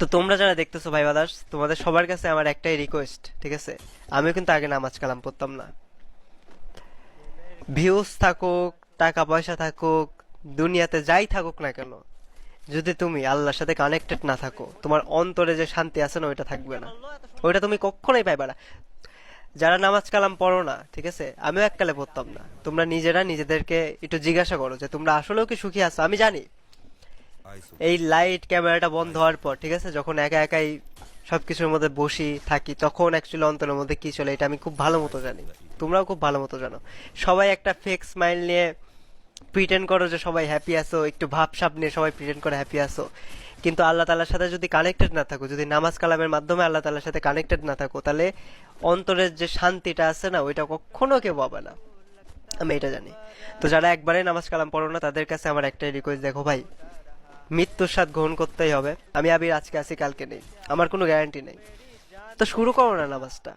তো তোমরা যারা দেখতেছো ভাই বাদাস, তোমাদের সবার কাছে আমার একটাই রিকোয়েস্ট ঠিক আছে? আমিও কিন্তু আগে নামাজ কালাম পড়তাম না। ভিউজ থাকুক, টাকা পয়সা থাকুক, দুনিয়াতে যাই থাকুক না কেন, যদি তুমি আল্লাহর সাথে কানেক্টেড না থাকো, তোমার অন্তরে যে শান্তি আছে না, ওইটা থাকবে না। ওইটা তুমি কখনোই পাইবা না। যারা নামাজ কালাম পড়ো না, ঠিক আছে? আমিও এককালে পড়তাম না। তোমরা নিজেরা নিজেদেরকে একটু জিজ্ঞাসা করো যে, তোমরা আসলেও কি সুখী আছো? আমি জানি। এই লাইট ক্যামেরাটা বন্ধ হওয়ার পর, ঠিক আছে? যখন একা একাই সবকিছুর মধ্যে বসি, থাকি, তখন অ্যাকচুয়ালি অন্তরের মধ্যে কি চলে? এটা আমি খুব ভালো মতো জানি। তোমরাও খুব ভালো মতো জানো। সবাই একটা ফেক স্মাইল নিয়ে প্রিটেন্ড করো যে সবাই হ্যাপি আছো, একটু ভাবসাব নিয়ে সবাই প্রিটেন্ড করে হ্যাপি আছো। কিন্তু আল্লাহ তালার সাথে যদি কানেক্টেড না থাকো, যদি নামাজ কালামের মাধ্যমে আল্লাহ তালার সাথে কানেক্টেড না থাকো, তাহলে অন্তরের যে শান্তিটা আছে না, ওইটা কখনো কেউ পাবে না। আমি এটা জানি। তো যারা একবারে নামাজ কালাম পড়ো না, তাদের কাছে আমার একটাই রিকোয়েস্ট দেখো ভাই মৃত্যুর স্বাদ গ্রহণ করতেই হবে। আমি আবির, আজকে আছি, কালকে নেই। আমার কোনো গ্যারান্টি নেই। তো শুরু করো না নামাজটা।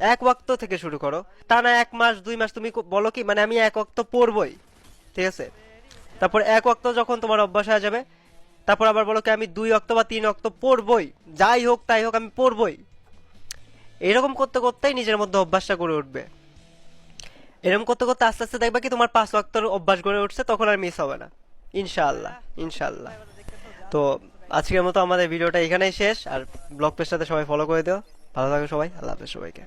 এক ওয়াক্ত থেকে শুরু করো। তা না এক মাস, দুই মাস, তুমি বলো কি? মানে আমি এক ওয়াক্ত পড়বই। ঠিক আছে? তারপর এক ওয়াক্ত যখন তোমার অভ্যাস হয়ে যাবে, তারপর আবার বলো কি? আমি দুই অক্ত বা তিন অক্ত পড়বই। যাই হোক, তাই হোক, আমি পড়বই। এরকম করতে করতেই নিজের মধ্যে অভ্যাসটা গড়ে উঠবে। এরকম করতে করতে আস্তে আস্তে দেখবে কি? তোমার পাঁচ ওয়াক্তর অভ্যাস গড়ে উঠছে, তখন আর মিস হবে না। ইনশাআল্লাহ ইনশাআল্লাহ। তো আজকের মতো আমাদের ভিডিওটা এখানেই শেষ, আর ব্লগ পেজটাতে সবাই ফলো করে দিও। ভালো থাকো সবাই, আল্লাহ হাফেজ সবাইকে।